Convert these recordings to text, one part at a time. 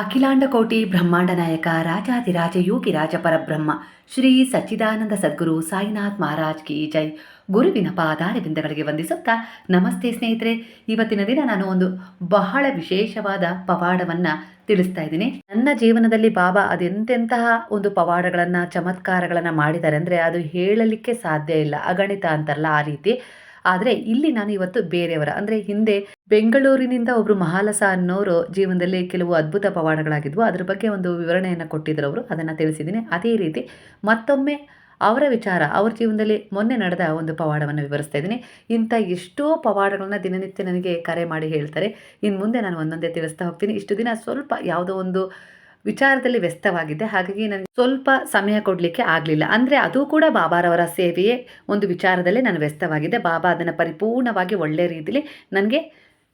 ಅಖಿಲಾಂಡ ಕೋಟಿ ಬ್ರಹ್ಮಾಂಡ ನಾಯಕ ರಾಜಾದಿರಾಜ ಯೋಗಿ ರಾಜ ಪರಬ್ರಹ್ಮ ಶ್ರೀ ಸಚ್ಚಿದಾನಂದ ಸದ್ಗುರು ಸಾಯಿನಾಥ್ ಮಹಾರಾಜ್ ಕಿ ಜೈ. ಗುರುವಿನ ಪಾದಾರವಿಂದಗಳಿಗೆ ವಂದಿಸುತ್ತಾ ನಮಸ್ತೆ ಸ್ನೇಹಿತರೆ. ಇವತ್ತಿನ ದಿನ ನಾನು ಒಂದು ಬಹಳ ವಿಶೇಷವಾದ ಪವಾಡವನ್ನು ತಿಳಿಸ್ತಾ ಇದ್ದೀನಿ. ನನ್ನ ಜೀವನದಲ್ಲಿ ಬಾಬಾ ಅದೆಂತೆಂತಹ ಒಂದು ಪವಾಡಗಳನ್ನು, ಚಮತ್ಕಾರಗಳನ್ನು ಮಾಡಿದ್ದಾರೆ ಅಂದರೆ ಅದು ಹೇಳಲಿಕ್ಕೆ ಸಾಧ್ಯ ಇಲ್ಲ. ಅಗಣಿತ ಅಂತಾರಲ್ಲ ಆ ರೀತಿ. ಆದರೆ ಇಲ್ಲಿ ನಾನು ಇವತ್ತು ಬೇರೆಯವರ, ಅಂದರೆ ಹಿಂದೆ ಬೆಂಗಳೂರಿನಿಂದ ಒಬ್ಬರು ಮಹಾಲಸ ಅನ್ನೋರು ಜೀವನದಲ್ಲಿ ಕೆಲವು ಅದ್ಭುತ ಪವಾಡಗಳಾಗಿದ್ವು. ಅದ್ರ ಬಗ್ಗೆ ಒಂದು ವಿವರಣೆಯನ್ನು ಕೊಟ್ಟಿದ್ರು ಅವರು. ಅದನ್ನು ತಿಳಿಸಿದ್ದೀನಿ. ಅದೇ ರೀತಿ ಮತ್ತೊಮ್ಮೆ ಅವರ ವಿಚಾರ, ಅವ್ರ ಜೀವನದಲ್ಲಿ ಮೊನ್ನೆ ನಡೆದ ಒಂದು ಪವಾಡವನ್ನು ವಿವರಿಸ್ತಾ ಇದ್ದೀನಿ. ಇಂಥ ಎಷ್ಟೋ ಪವಾಡಗಳನ್ನ ದಿನನಿತ್ಯ ನನಗೆ ಕರೆ ಮಾಡಿ ಹೇಳ್ತಾರೆ. ಇನ್ನು ಮುಂದೆ ನಾನು ಒಂದೊಂದೇ ತಿಳಿಸ್ತಾ ಹೋಗ್ತೀನಿ. ಇಷ್ಟು ದಿನ ಸ್ವಲ್ಪ ಯಾವುದೋ ಒಂದು ವಿಚಾರದಲ್ಲಿ ವ್ಯಸ್ತವಾಗಿದ್ದೆ ಹಾಗಾಗಿ ನನಗೆ ಸ್ವಲ್ಪ ಸಮಯ ಕೊಡಲಿಕ್ಕೆ ಆಗಲಿಲ್ಲ. ಅಂದರೆ ಅದು ಕೂಡ ಬಾಬಾರವರ ಸೇವೆಯೇ ಒಂದು ವಿಚಾರದಲ್ಲಿ ನಾನು ವ್ಯಸ್ತವಾಗಿದ್ದೆ ಬಾಬಾ ಅದನ್ನು ಪರಿಪೂರ್ಣವಾಗಿ ಒಳ್ಳೆಯ ರೀತಿಯಲ್ಲಿ ನನಗೆ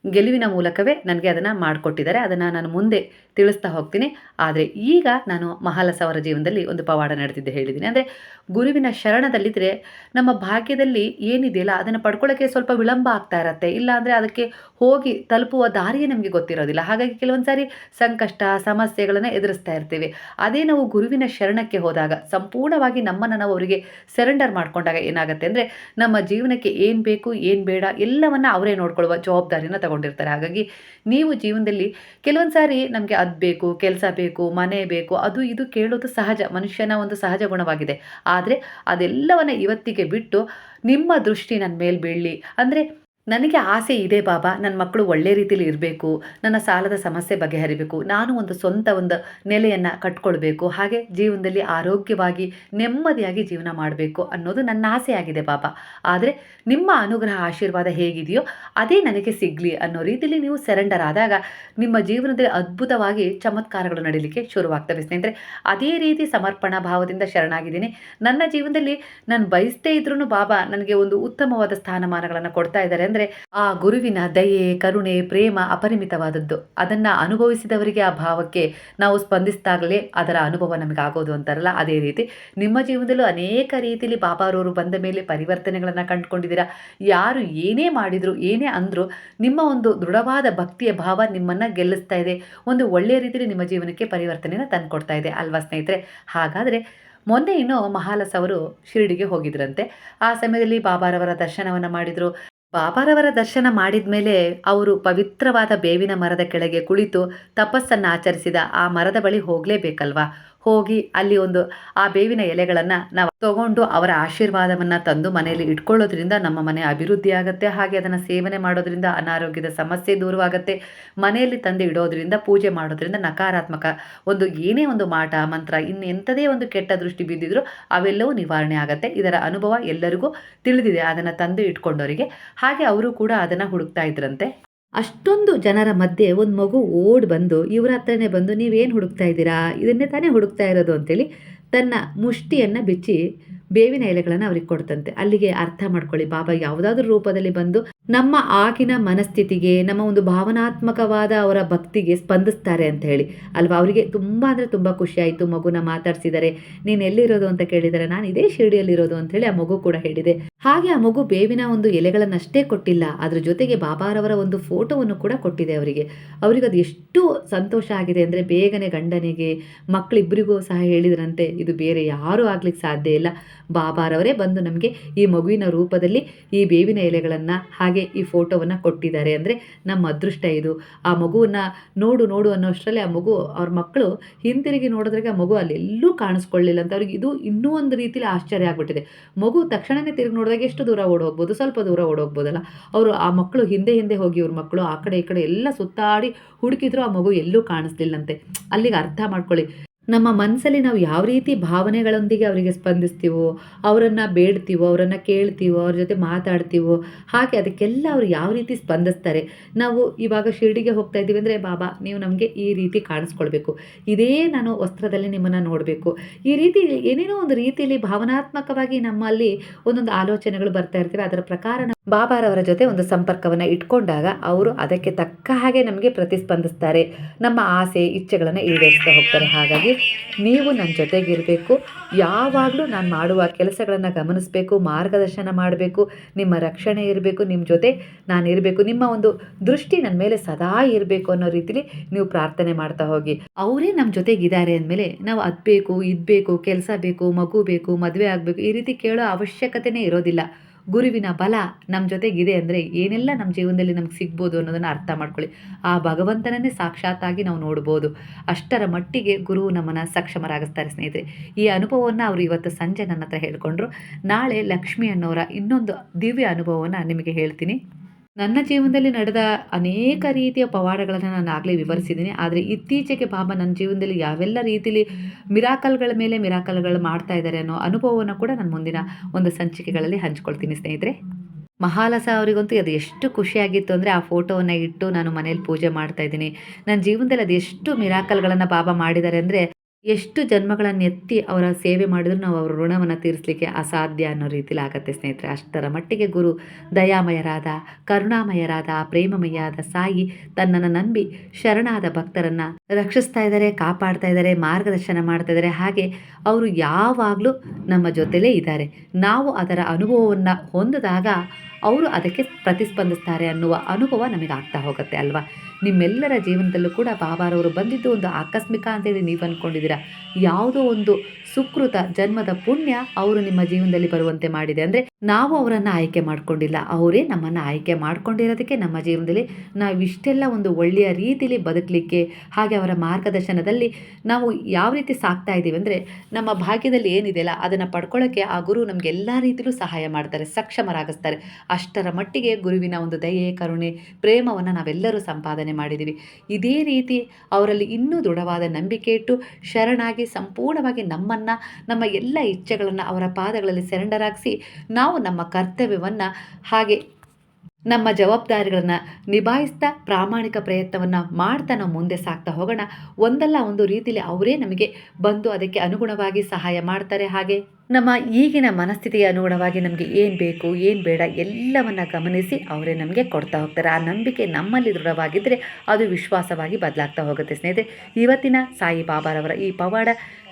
ಗೆಲುವಿನ ಮೂಲಕವೇ ನನಗೆ ಅದನ್ನು ಮಾಡಿಕೊಟ್ಟಿದ್ದಾರೆ. ಅದನ್ನು ನಾನು ಮುಂದೆ ತಿಳಿಸ್ತಾ ಹೋಗ್ತೀನಿ. ಆದರೆ ಈಗ ನಾನು ಮಹಾಲಸ ಅವರ ಜೀವನದಲ್ಲಿ ಒಂದು ಪವಾಡ ನಡೆದಿದ್ದೆ ಹೇಳಿದ್ದೀನಿ ಅಂದರೆ ಗುರುವಿನ ಶರಣದಲ್ಲಿದ್ದರೆ ನಮ್ಮ ಭಾಗ್ಯದಲ್ಲಿ ಏನಿದೆಯಲ್ಲ, ಅದನ್ನು ಪಡ್ಕೊಳ್ಳೋಕ್ಕೆ ಸ್ವಲ್ಪ ವಿಳಂಬ ಆಗ್ತಾ ಇರತ್ತೆ. ಇಲ್ಲ ಅಂದರೆ ಅದಕ್ಕೆ ಹೋಗಿ ತಲುಪುವ ದಾರಿಯೇ ನಮಗೆ ಗೊತ್ತಿರೋದಿಲ್ಲ. ಹಾಗಾಗಿ ಕೆಲವೊಂದು ಸಾರಿ ಸಂಕಷ್ಟ, ಸಮಸ್ಯೆಗಳನ್ನು ಎದುರಿಸ್ತಾ ಇರ್ತೀವಿ. ಅದೇ ನಾವು ಗುರುವಿನ ಶರಣಕ್ಕೆ ಹೋದಾಗ, ಸಂಪೂರ್ಣವಾಗಿ ನಮ್ಮನ್ನು ನಾವು ಅವರಿಗೆ ಸರೆಂಡರ್ ಮಾಡಿಕೊಂಡಾಗ ಏನಾಗುತ್ತೆ ಅಂದರೆ ನಮ್ಮ ಜೀವನಕ್ಕೆ ಏನು ಬೇಕು, ಏನು ಬೇಡ, ಎಲ್ಲವನ್ನು ಅವರೇ ನೋಡ್ಕೊಳ್ಳುವ ಜವಾಬ್ದಾರಿನ ತಗೊಂಡಿರ್ತಾರೆ. ಹಾಗಾಗಿ ನೀವು ಜೀವನದಲ್ಲಿ ಕೆಲವೊಂದು ಸಾರಿ ನಮಗೆ ಅದು ಬೇಕು, ಕೆಲಸ ಬೇಕು, ಮನೆ ಬೇಕು, ಅದು ಇದು ಕೇಳೋದು ಸಹಜ, ಮನುಷ್ಯನ ಒಂದು ಸಹಜ ಗುಣವಾಗಿದೆ. ಆದರೆ ಅದೆಲ್ಲವನ್ನು ಇವತ್ತಿಗೆ ಬಿಟ್ಟು ನಿಮ್ಮ ದೃಷ್ಟಿ ನನ್ನ ಮೇಲೆ ಬೀಳಲಿ. ಅಂದರೆ ನನಗೆ ಆಸೆ ಇದೆ ಬಾಬಾ ನನ್ನ ಮಕ್ಕಳು ಒಳ್ಳೆ ರೀತಿಯಲ್ಲಿ ಇರಬೇಕು, ನನ್ನ ಸಾಲದ ಸಮಸ್ಯೆ ಬಗೆಹರಿಬೇಕು, ನಾನು ಒಂದು ಸ್ವಂತ ಒಂದು ನೆಲೆಯನ್ನು ಕಟ್ಕೊಳ್ಬೇಕು, ಹಾಗೆ ಜೀವನದಲ್ಲಿ ಆರೋಗ್ಯವಾಗಿ ನೆಮ್ಮದಿಯಾಗಿ ಜೀವನ ಮಾಡಬೇಕು ಅನ್ನೋದು ನನ್ನ ಆಸೆಯಾಗಿದೆ ಬಾಬಾ. ಆದರೆ ನಿಮ್ಮ ಅನುಗ್ರಹ, ಆಶೀರ್ವಾದ ಹೇಗಿದೆಯೋ ಅದೇ ನನಗೆ ಸಿಗಲಿ ಅನ್ನೋ ರೀತಿಯಲ್ಲಿ ನೀವು ಸೆರೆಂಡರ್ ಆದಾಗ ನಿಮ್ಮ ಜೀವನದಲ್ಲಿ ಅದ್ಭುತವಾಗಿ ಚಮತ್ಕಾರಗಳು ನಡೀಲಿಕ್ಕೆ ಶುರುವಾಗ್ತವೆ. ಸ್ನೇಹಿತರೆ, ಅದೇ ರೀತಿ ಸಮರ್ಪಣಾ ಭಾವದಿಂದ ಶರಣಾಗಿದ್ದೀನಿ. ನನ್ನ ಜೀವನದಲ್ಲಿ ನಾನು ಬಯಸ್ತೇ ಇದ್ರೂ ಬಾಬಾ, ನನಗೆ ಒಂದು ಉತ್ತಮವಾದ ಸ್ಥಾನಮಾನಗಳನ್ನು ಕೊಡ್ತಾ ಇದ್ದಾರೆ ಆ ಗುರುವಿನ ದಯೆ, ಕರುಣೆ, ಪ್ರೇಮ ಅಪರಿಮಿತವಾದದ್ದು. ಅದನ್ನು ಅನುಭವಿಸಿದವರಿಗೆ ಆ ಭಾವಕ್ಕೆ ನಾವು ಸ್ಪಂದಿಸಿದಾಗಲೇ ಅದರ ಅನುಭವ ನಮಗೆ ಆಗೋದು ಅಂತಾರಲ್ಲ, ಅದೇ ರೀತಿ. ನಿಮ್ಮ ಜೀವನದಲ್ಲೂ ಅನೇಕ ರೀತಿಯಲ್ಲಿ ಬಾಬಾರವರು ಬಂದ ಮೇಲೆ ಪರಿವರ್ತನೆಗಳನ್ನು ಕಂಡುಕೊಂಡಿದ್ದೀರಾ? ಯಾರು ಏನೇ ಮಾಡಿದ್ರು, ಏನೇ ಅಂದರೂ ನಿಮ್ಮ ಒಂದು ದೃಢವಾದ ಭಕ್ತಿಯ ಭಾವ ನಿಮ್ಮನ್ನು ಗೆಲ್ಲಿಸ್ತಾ ಇದೆ. ಒಂದು ಒಳ್ಳೆಯ ರೀತಿಯಲ್ಲಿ ನಿಮ್ಮ ಜೀವನಕ್ಕೆ ಪರಿವರ್ತನೆಯನ್ನು ತಂದುಕೊಡ್ತಾ ಇದೆ ಅಲ್ವಾ ಸ್ನೇಹಿತರೆ? ಹಾಗಾದರೆ ಮೊನ್ನೆ ಇನ್ನೂ ಮಹಾಲಸ್ ಅವರು ಶಿರಡಿಗೆ ಹೋಗಿದ್ರಂತೆ. ಆ ಸಮಯದಲ್ಲಿ ಬಾಬಾರವರ ದರ್ಶನವನ್ನು ಮಾಡಿದರು. ಬಾಬಾರವರ ದರ್ಶನ ಮಾಡಿದ ಮೇಲೆ ಅವರು ಪವಿತ್ರವಾದ ಬೇವಿನ ಮರದ ಕೆಳಗೆ ಕುಳಿತು ತಪಸ್ಸನ್ನು ಆಚರಿಸಿದ, ಆ ಮರದ ಬಳಿ ಹೋಗಲೇಬೇಕಲ್ವಾ? ಹೋಗಿ ಅಲ್ಲಿ ಒಂದು ಆ ಬೇವಿನ ಎಲೆಗಳನ್ನು ನಾವು ತಗೊಂಡು ಅವರ ಆಶೀರ್ವಾದವನ್ನು ತಂದು ಮನೆಯಲ್ಲಿ ಇಟ್ಕೊಳ್ಳೋದ್ರಿಂದ ನಮ್ಮ ಮನೆ ಅಭಿವೃದ್ಧಿ ಆಗುತ್ತೆ. ಹಾಗೆ ಅದನ್ನು ಸೇವನೆ ಮಾಡೋದ್ರಿಂದ ಅನಾರೋಗ್ಯದ ಸಮಸ್ಯೆ ದೂರವಾಗುತ್ತೆ. ಮನೆಯಲ್ಲಿ ತಂದು ಇಡೋದ್ರಿಂದ, ಪೂಜೆ ಮಾಡೋದ್ರಿಂದ ನಕಾರಾತ್ಮಕ ಒಂದು ಏನೇ ಒಂದು ಮಾಟ, ಮಂತ್ರ ಇನ್ನು ಎಂಥದೇ ಒಂದು ಕೆಟ್ಟ ದೃಷ್ಟಿ ಬಿದ್ದಿದ್ರು ಅವೆಲ್ಲವೂ ನಿವಾರಣೆ ಆಗುತ್ತೆ. ಇದರ ಅನುಭವ ಎಲ್ಲರಿಗೂ ತಿಳಿದಿದೆ. ಅದನ್ನು ತಂದು ಇಟ್ಕೊಂಡವರಿಗೆ. ಹಾಗೆ ಅವರು ಕೂಡ ಅದನ್ನು ಹುಡುಕ್ತಾ ಇದ್ರಂತೆ. ಅಷ್ಟೊಂದು ಜನರ ಮಧ್ಯೆ ಒಂದು ಮಗು ಓಡ್ ಬಂದು, ಇವ್ರ ಹತ್ರನೇ ಬಂದು ನೀವೇನು ಹುಡುಕ್ತಾ ಇದ್ದೀರಾ? ಇದನ್ನೇ ತಾನೇ ಹುಡುಕ್ತಾ ಇರೋದು ಅಂತೇಳಿ ತನ್ನ ಮುಷ್ಟಿಯನ್ನು ಬಿಚ್ಚಿ ಬೇವಿನ ಎಲೆಗಳನ್ನು ಅವ್ರಿಗೆ ಕೊಡ್ತಂತೆ. ಅಲ್ಲಿಗೆ ಅರ್ಥ ಮಾಡ್ಕೊಳ್ಳಿ, ಬಾಬಾ, ಯಾವುದಾದ್ರೂ ರೂಪದಲ್ಲಿ ಬಂದು ನಮ್ಮ ಆಗಿನ ಮನಸ್ಥಿತಿಗೆ, ನಮ್ಮ ಒಂದು ಭಾವನಾತ್ಮಕವಾದ ಅವರ ಭಕ್ತಿಗೆ ಸ್ಪಂದಿಸ್ತಾರೆ ಅಂತ ಹೇಳಿ. ಅಲ್ವಾ? ಅವರಿಗೆ ತುಂಬ ಅಂದರೆ ತುಂಬ ಖುಷಿಯಾಯಿತು ಮಗುನ ಮಾತಾಡಿಸಿದರೆ. ನೀನು ಎಲ್ಲಿರೋದು ಅಂತ ಕೇಳಿದರೆ. ನಾನು ಇದೇ ಶಿರಡಿಯಲ್ಲಿರೋದು ಅಂತ ಹೇಳಿ ಆ ಮಗು ಕೂಡ ಹೇಳಿದೆ. ಹಾಗೆ ಆ ಮಗು ಬೇವಿನ ಒಂದು ಎಲೆಗಳನ್ನಷ್ಟೇ ಕೊಟ್ಟಿಲ್ಲ. ಅದ್ರ ಜೊತೆಗೆ ಬಾಬಾರವರ ಒಂದು ಫೋಟೋವನ್ನು ಕೂಡ ಕೊಟ್ಟಿದೆ ಅವರಿಗೆ. ಅವರಿಗೆ ಅದು ಎಷ್ಟು ಸಂತೋಷ ಆಗಿದೆ ಅಂದರೆ ಬೇಗನೆ ಗಂಡನಿಗೆ ಮಕ್ಕಳಿಬ್ಬರಿಗೂ ಸಹ ಹೇಳಿದ್ರಂತೆ, ಇದು ಬೇರೆ ಯಾರೂ ಆಗ್ಲಿಕ್ಕೆ ಸಾಧ್ಯ ಇಲ್ಲ. ಬಾಬಾರವರೇ ಬಂದು ನಮಗೆ ಈ ಮಗುವಿನ ರೂಪದಲ್ಲಿ ಈ ಬೇವಿನ ಎಲೆಗಳನ್ನು ಹಾಗೆ ಈ ಫೋಟೋವನ್ನು ಕೊಟ್ಟಿದ್ದಾರೆ. ಅಂದರೆ ನಮ್ಮ ಅದೃಷ್ಟ ಇದು. ಆ ಮಗುವನ್ನು ನೋಡು ನೋಡು ಅನ್ನೋಷ್ಟರಲ್ಲಿ ಆ ಮಗು, ಅವ್ರ ಮಕ್ಕಳು ಹಿಂತಿರುಗಿ ನೋಡಿದ್ರಾಗ ಆ ಮಗು ಅಲ್ಲೆಲ್ಲೂ ಕಾಣಿಸ್ಕೊಳ್ಳಿಲ್ಲ ಅಂತ ಅವ್ರಿಗೆ ಇದು ಇನ್ನೂ ಒಂದು ರೀತಿಯಲ್ಲಿ ಆಶ್ಚರ್ಯ ಆಗ್ಬಿಟ್ಟಿದೆ. ಮಗು ತಕ್ಷಣವೇ ತಿರುಗಿ ನೋಡಿದಾಗ ಎಷ್ಟು ದೂರ ಓಡೋಗ್ಬೋದು? ಸ್ವಲ್ಪ ದೂರ ಓಡೋಗ್ಬೋದಲ್ಲ. ಅವರು ಆ ಮಕ್ಕಳು ಹಿಂದೆ ಹಿಂದೆ ಹೋಗಿ ಇವ್ರ ಮಕ್ಕಳು ಆ ಕಡೆ, ಈ ಕಡೆ ಎಲ್ಲ ಸುತ್ತಾಡಿ ಹುಡುಕಿದ್ರು ಆ ಮಗು ಎಲ್ಲೂ ಕಾಣಿಸ್ಲಿಲ್ಲಂತೆ. ಅಲ್ಲಿಗೆ ಅರ್ಥ ಮಾಡ್ಕೊಳ್ಳಿ. ನಮ್ಮ ಮನಸ್ಸಲ್ಲಿ ನಾವು ಯಾವ ರೀತಿ ಭಾವನೆಗಳೊಂದಿಗೆ ಅವರಿಗೆ ಸ್ಪಂದಿಸ್ತೀವೋ, ಅವರನ್ನು ಬೇಡ್ತೀವೋ, ಅವರನ್ನು ಕೇಳ್ತೀವೋ, ಅವ್ರ ಜೊತೆ ಮಾತಾಡ್ತೀವೋ, ಹಾಗೆ ಅದಕ್ಕೆಲ್ಲ ಅವರು ಯಾವ ರೀತಿ ಸ್ಪಂದಿಸ್ತಾರೆ. ನಾವು ಇವಾಗ ಶಿರ್ಡಿಗೆ ಹೋಗ್ತಾ ಇದ್ದೀವಿ ಅಂದರೆ, ಬಾಬಾ, ನೀವು ನಮಗೆ ಈ ರೀತಿ ಕಾಣಿಸ್ಕೊಳ್ಬೇಕು. ಇದೇ ನಾನು ವಸ್ತ್ರದಲ್ಲಿ ನಿಮ್ಮನ್ನು ನೋಡಬೇಕು. ಈ ರೀತಿ ಏನೇನೋ ಒಂದು ರೀತಿಯಲ್ಲಿ ಭಾವನಾತ್ಮಕವಾಗಿ ನಮ್ಮಲ್ಲಿ ಒಂದೊಂದು ಆಲೋಚನೆಗಳು ಬರ್ತಾ ಇರ್ತವೆ. ಅದರ ಪ್ರಕಾರ ಬಾಬಾರವರ ಜೊತೆ ಒಂದು ಸಂಪರ್ಕವನ್ನು ಇಟ್ಕೊಂಡಾಗ ಅವರು ಅದಕ್ಕೆ ತಕ್ಕ ಹಾಗೆ ನಮಗೆ ಪ್ರತಿಸ್ಪಂದಿಸ್ತಾರೆ. ನಮ್ಮ ಆಸೆ, ಇಚ್ಛೆಗಳನ್ನು ಈಡೇರಿಸ್ತಾ ಹೋಗ್ತಾರೆ. ಹಾಗಾಗಿ ನೀವು ನನ್ನ ಜೊತೆಗಿರಬೇಕು. ಯಾವಾಗಲೂ ನಾನು ಮಾಡುವ ಕೆಲಸಗಳನ್ನು ಗಮನಿಸಬೇಕು, ಮಾರ್ಗದರ್ಶನ ಮಾಡಬೇಕು, ನಿಮ್ಮ ರಕ್ಷಣೆ ಇರಬೇಕು ನಿಮ್ಮ ಜೊತೆ ನಾನು ಇರಬೇಕು, ನಿಮ್ಮ ಒಂದು ದೃಷ್ಟಿ ನನ್ನ ಮೇಲೆ ಸದಾ ಇರಬೇಕು ಅನ್ನೋ ರೀತಿಲಿ ನೀವು ಪ್ರಾರ್ಥನೆ ಮಾಡ್ತಾ ಹೋಗಿ. ಅವರೇ ನಮ್ಮ ಜೊತೆಗಿದ್ದಾರೆ ಅಂದಮೇಲೆ ನಾವು ಅದು ಬೇಕು ಇದು ಬೇಕು ಕೆಲಸ ಬೇಕು, ಮಗು ಬೇಕು, ಮದುವೆ ಆಗಬೇಕು ಈ ರೀತಿ ಕೇಳೋ ಅವಶ್ಯಕತೆನೇ ಇರೋದಿಲ್ಲ. ಗುರುವಿನ ಬಲ ನಮ್ಮ ಜೊತೆಗಿದೆ ಅಂದರೆ ಏನೆಲ್ಲ ನಮ್ಮ ಜೀವನದಲ್ಲಿ ನಮ್ಗೆ ಸಿಗ್ಬೋದು ಅನ್ನೋದನ್ನು ಅರ್ಥ ಮಾಡ್ಕೊಳ್ಳಿ. ಆ ಭಗವಂತನನ್ನೇ ಸಾಕ್ಷಾತ್ತಾಗಿ ನಾವು ನೋಡ್ಬೋದು. ಅಷ್ಟರ ಮಟ್ಟಿಗೆ ಗುರು ನಮ್ಮನ್ನು ಸಕ್ಷಮರಾಗಿಸ್ತಾರೆ ಸ್ನೇಹಿತರೆ. ಈ ಅನುಭವವನ್ನು ಅವರು ಇವತ್ತು ಸಂಜೆ ನನ್ನ ಹತ್ರ ಹೇಳ್ಕೊಂಡ್ರು. ನಾಳೆ ಲಕ್ಷ್ಮಿ ಅನ್ನೋರ ಇನ್ನೊಂದು ದಿವ್ಯ ಅನುಭವವನ್ನು ನಿಮಗೆ ಹೇಳ್ತೀನಿ. ನನ್ನ ಜೀವನದಲ್ಲಿ ನಡೆದ ಅನೇಕ ರೀತಿಯ ಪವಾಡಗಳನ್ನು ನಾನು ಆಗಲೇ ವಿವರಿಸಿದ್ದೀನಿ. ಆದರೆ ಇತ್ತೀಚೆಗೆ ಬಾಬಾ, ನನ್ನ ಜೀವನದಲ್ಲಿ ಯಾವೆಲ್ಲ ರೀತಿಲಿ ಮಿರಾಕಲ್ಗಳ ಮೇಲೆ ಮಿರಾಕಲ್ಗಳು ಮಾಡ್ತಾ ಇದ್ದಾರೆ ಅನ್ನೋ ಅನುಭವವನ್ನು ಕೂಡ ನಾನು ಮುಂದಿನ ಒಂದು ಸಂಚಿಕೆಗಳಲ್ಲಿ ಹಂಚ್ಕೊಳ್ತೀನಿ ಸ್ನೇಹಿತರೆ. ಮಹಾಲಸ ಅವರಿಗಂತೂ ಅದು ಎಷ್ಟು ಖುಷಿಯಾಗಿತ್ತು ಅಂದರೆ ಆ ಫೋಟೋವನ್ನು ಇಟ್ಟು ನಾನು ಮನೇಲಿ ಪೂಜೆ ಮಾಡ್ತಾ ಇದ್ದೀನಿ. ನನ್ನ ಜೀವನದಲ್ಲಿ ಎಷ್ಟು ಮಿರಾಕಲ್ಗಳನ್ನು ಬಾಬಾ ಮಾಡಿದ್ದಾರೆ ಅಂದರೆ ಎಷ್ಟು ಜನ್ಮಗಳನ್ನು ಎತ್ತಿ ಅವರ ಸೇವೆ ಮಾಡಿದ್ರು ನಾವು ಅವರ ಋಣವನ್ನು ತೀರಿಸಲಿಕ್ಕೆ ಅಸಾಧ್ಯ ಅನ್ನೋ ರೀತಿಲಿ ಆಗತ್ತೆ ಸ್ನೇಹಿತರೆ. ಅಷ್ಟರ ಮಟ್ಟಿಗೆ ಗುರು ದಯಾಮಯರಾದ, ಕರುಣಾಮಯರಾದ ಪ್ರೇಮಮಯಾದ ಸಾಯಿ ತನ್ನನ್ನು ನಂಬಿ ಶರಣಾದ ಭಕ್ತರನ್ನು ರಕ್ಷಿಸ್ತಾ ಇದ್ದಾರೆ, ಕಾಪಾಡ್ತಾ ಇದ್ದಾರೆ, ಮಾರ್ಗದರ್ಶನ ಮಾಡ್ತಾ ಇದ್ದಾರೆ. ಹಾಗೆ ಅವರು ಯಾವಾಗಲೂ ನಮ್ಮ ಜೊತೆಲೇ ಇದ್ದಾರೆ. ನಾವು ಅದರ ಅನುಭವವನ್ನು ಹೊಂದಿದಾಗ ಅವರು ಅದಕ್ಕೆ ಪ್ರತಿಸ್ಪಂದಿಸ್ತಾರೆ ಅನ್ನುವ ಅನುಭವ ನಮಗೆ ಆಗ್ತಾ ಹೋಗುತ್ತೆ ಅಲ್ವಾ? ನಿಮ್ಮೆಲ್ಲರ ಜೀವನದಲ್ಲೂ ಕೂಡ ಬಾಬಾರವರು ಬಂದಿದ್ದು ಒಂದು ಆಕಸ್ಮಿಕ ಅಂತೇಳಿ ನೀವು ಅಂದ್ಕೊಂಡಿದ್ದೀರಾ ಯಾವುದೋ ಒಂದು ಸುಕೃತ ಜನ್ಮದ ಪುಣ್ಯ ಅವರು ನಿಮ್ಮ ಜೀವನದಲ್ಲಿ ಬರುವಂತೆ ಮಾಡಿದೆ. ಅಂದರೆ ನಾವು ಅವರನ್ನು ಆಯ್ಕೆ ಮಾಡಿಕೊಂಡಿಲ್ಲ. ಅವರೇ ನಮ್ಮನ್ನು ಆಯ್ಕೆ ಮಾಡ್ಕೊಂಡಿರೋದಕ್ಕೆ ನಮ್ಮ ಜೀವನದಲ್ಲಿ ನಾವು ಇಷ್ಟೆಲ್ಲ ಒಂದು ಒಳ್ಳೆಯ ರೀತಿಯಲ್ಲಿ ಬದುಕಲಿಕ್ಕೆ ಹಾಗೆ ಅವರ ಮಾರ್ಗದರ್ಶನದಲ್ಲಿ ನಾವು ಯಾವ ರೀತಿ ಸಾಕ್ತಾ ಇದ್ದೀವಿ ಅಂದರೆ ನಮ್ಮ ಭಾಗ್ಯದಲ್ಲಿ ಏನಿದೆಯಲ್ಲ ಅದನ್ನು ಪಡ್ಕೊಳ್ಳೋಕ್ಕೆ ಆ ಗುರು ನಮಗೆ ಎಲ್ಲ ರೀತಿಯಲ್ಲೂ ಸಹಾಯ ಮಾಡ್ತಾರೆ, ಸಕ್ಷಮರಾಗಿಸ್ತಾರೆ. ಅಷ್ಟರ ಮಟ್ಟಿಗೆ ಗುರುವಿನ ಒಂದು ದಯೆ, ಕರುಣೆ, ಪ್ರೇಮವನ್ನು ನಾವೆಲ್ಲರೂ ಸಂಪಾದನೆ ಮಾಡಿದ್ದೀವಿ. ಇದೇ ರೀತಿ ಅವರಲ್ಲಿ ಇನ್ನೂ ದೃಢವಾದ ನಂಬಿಕೆ ಇಟ್ಟು ಶರಣಾಗಿ ಸಂಪೂರ್ಣವಾಗಿ ನಮ್ಮನ್ನು, ನಮ್ಮ ಎಲ್ಲ ಇಚ್ಛೆಗಳನ್ನು ಅವರ ಪಾದಗಳಲ್ಲಿ ಸೆರೆಂಡರಾಗಿಸಿ ನಾವು ನಮ್ಮ ಕರ್ತವ್ಯವನ್ನು ಹಾಗೆ ನಮ್ಮ ಜವಾಬ್ದಾರಿಗಳನ್ನು ನಿಭಾಯಿಸ್ತಾ ಪ್ರಾಮಾಣಿಕ ಪ್ರಯತ್ನವನ್ನು ಮಾಡ್ತಾ ನಾವು ಮುಂದೆ ಸಾಕ್ತಾ ಹೋಗೋಣ. ಒಂದಲ್ಲ ಒಂದು ರೀತಿಯಲ್ಲಿ ಅವರೇ ನಮಗೆ ಬಂದು ಅದಕ್ಕೆ ಅನುಗುಣವಾಗಿ ಸಹಾಯ ಮಾಡ್ತಾರೆ. ಹಾಗೆ ನಮ್ಮ ಈಗಿನ ಮನಸ್ಥಿತಿಯ ಅನುಗುಣವಾಗಿ ನಮಗೆ ಏನು ಬೇಕು, ಏನು ಬೇಡ ಎಲ್ಲವನ್ನು ಗಮನಿಸಿ ಅವರೇ ನಮಗೆ ಕೊಡ್ತಾ ಹೋಗ್ತಾರೆ. ಆ ನಂಬಿಕೆ ನಮ್ಮಲ್ಲಿ ದೃಢವಾಗಿದ್ದರೆ ಅದು ವಿಶ್ವಾಸವಾಗಿ ಬದಲಾಗ್ತಾ ಹೋಗುತ್ತೆ ಸ್ನೇಹಿತರೆ. ಇವತ್ತಿನ ಸಾಯಿ ಬಾಬಾರವರ ಈ ಪವಾಡ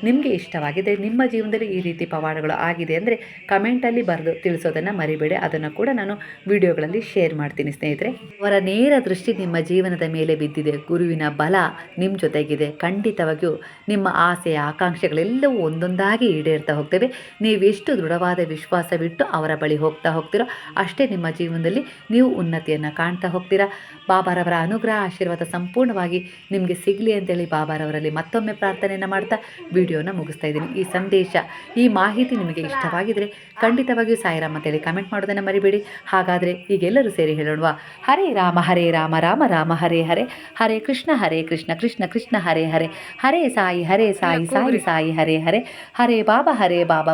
ನಿಮಗೆ ಇಷ್ಟವಾಗಿದ್ದರೆ ನಿಮ್ಮ ಜೀವನದಲ್ಲಿ ಈ ರೀತಿ ಪವಾಡಗಳು ಆಗಿದೆ ಅಂದರೆ ಕಮೆಂಟಲ್ಲಿ ಬರೆದು ತಿಳಿಸೋದನ್ನು ಮರಿಬೇಡಿ. ಅದನ್ನು ಕೂಡ ನಾನು ವಿಡಿಯೋಗಳಲ್ಲಿ ಶೇರ್ ಮಾಡ್ತೀನಿ ಸ್ನೇಹಿತರೆ. ಅವರ ನೇರ ದೃಷ್ಟಿ ನಿಮ್ಮ ಜೀವನದ ಮೇಲೆ ಬಿದ್ದಿದೆ. ಗುರುವಿನ ಬಲ ನಿಮ್ಮ ಜೊತೆಗಿದೆ. ಖಂಡಿತವಾಗಿಯೂ ನಿಮ್ಮ ಆಸೆ ಆಕಾಂಕ್ಷೆಗಳೆಲ್ಲವೂ ಒಂದೊಂದಾಗಿ ಈಡೇರ್ತಾ ಹೋಗ್ತವೆ. ನೀವೆಷ್ಟು ದೃಢವಾದ ವಿಶ್ವಾಸವಿಟ್ಟು ಅವರ ಬಳಿ ಹೋಗ್ತಾ ಹೋಗ್ತೀರೋ ಅಷ್ಟೇ ನಿಮ್ಮ ಜೀವನದಲ್ಲಿ ನೀವು ಉನ್ನತಿಯನ್ನು ಕಾಣ್ತಾ ಹೋಗ್ತೀರಾ. ಬಾಬಾರವರ ಅನುಗ್ರಹ ಆಶೀರ್ವಾದ ಸಂಪೂರ್ಣವಾಗಿ ನಿಮಗೆ ಸಿಗಲಿ ಅಂತೇಳಿ ಬಾಬಾರವರಲ್ಲಿ ಮತ್ತೊಮ್ಮೆ ಪ್ರಾರ್ಥನೆಯನ್ನು ಮಾಡ್ತಾ ವಿಡಿಯೋನ ಮುಗಿಸ್ತಾ ಇದ್ದೀನಿ. ಈ ಸಂದೇಶ ಈ ಮಾಹಿತಿ ನಿಮಗೆ ಇಷ್ಟವಾಗಿದ್ದರೆ ಖಂಡಿತವಾಗಿಯೂ ಸಾಯಿರಾಮ್ ಅಂತೇಳಿ ಕಮೆಂಟ್ ಮಾಡೋದನ್ನು ಮರಿಬೇಡಿ. ಹಾಗಾದರೆ ಈಗೆಲ್ಲರೂ ಸೇರಿ ಹೇಳೋಣ ಹರೇ ರಾಮ ಹರೇ ರಾಮ ರಾಮ ರಾಮ ಹರೇ ಹರೇ. ಹರೇ ಕೃಷ್ಣ ಹರೇ ಕೃಷ್ಣ ಕೃಷ್ಣ ಕೃಷ್ಣ ಹರೇ ಹರೇ. ಹರೇ ಸಾಯಿ ಹರೇ ಸಾಯಿ ಸಾಯಿ ಸಾಯಿ ಹರೇ ಹರೇ. ಹರೇ ಬಾಬಾ ಹರೇ ಬಾಬಾ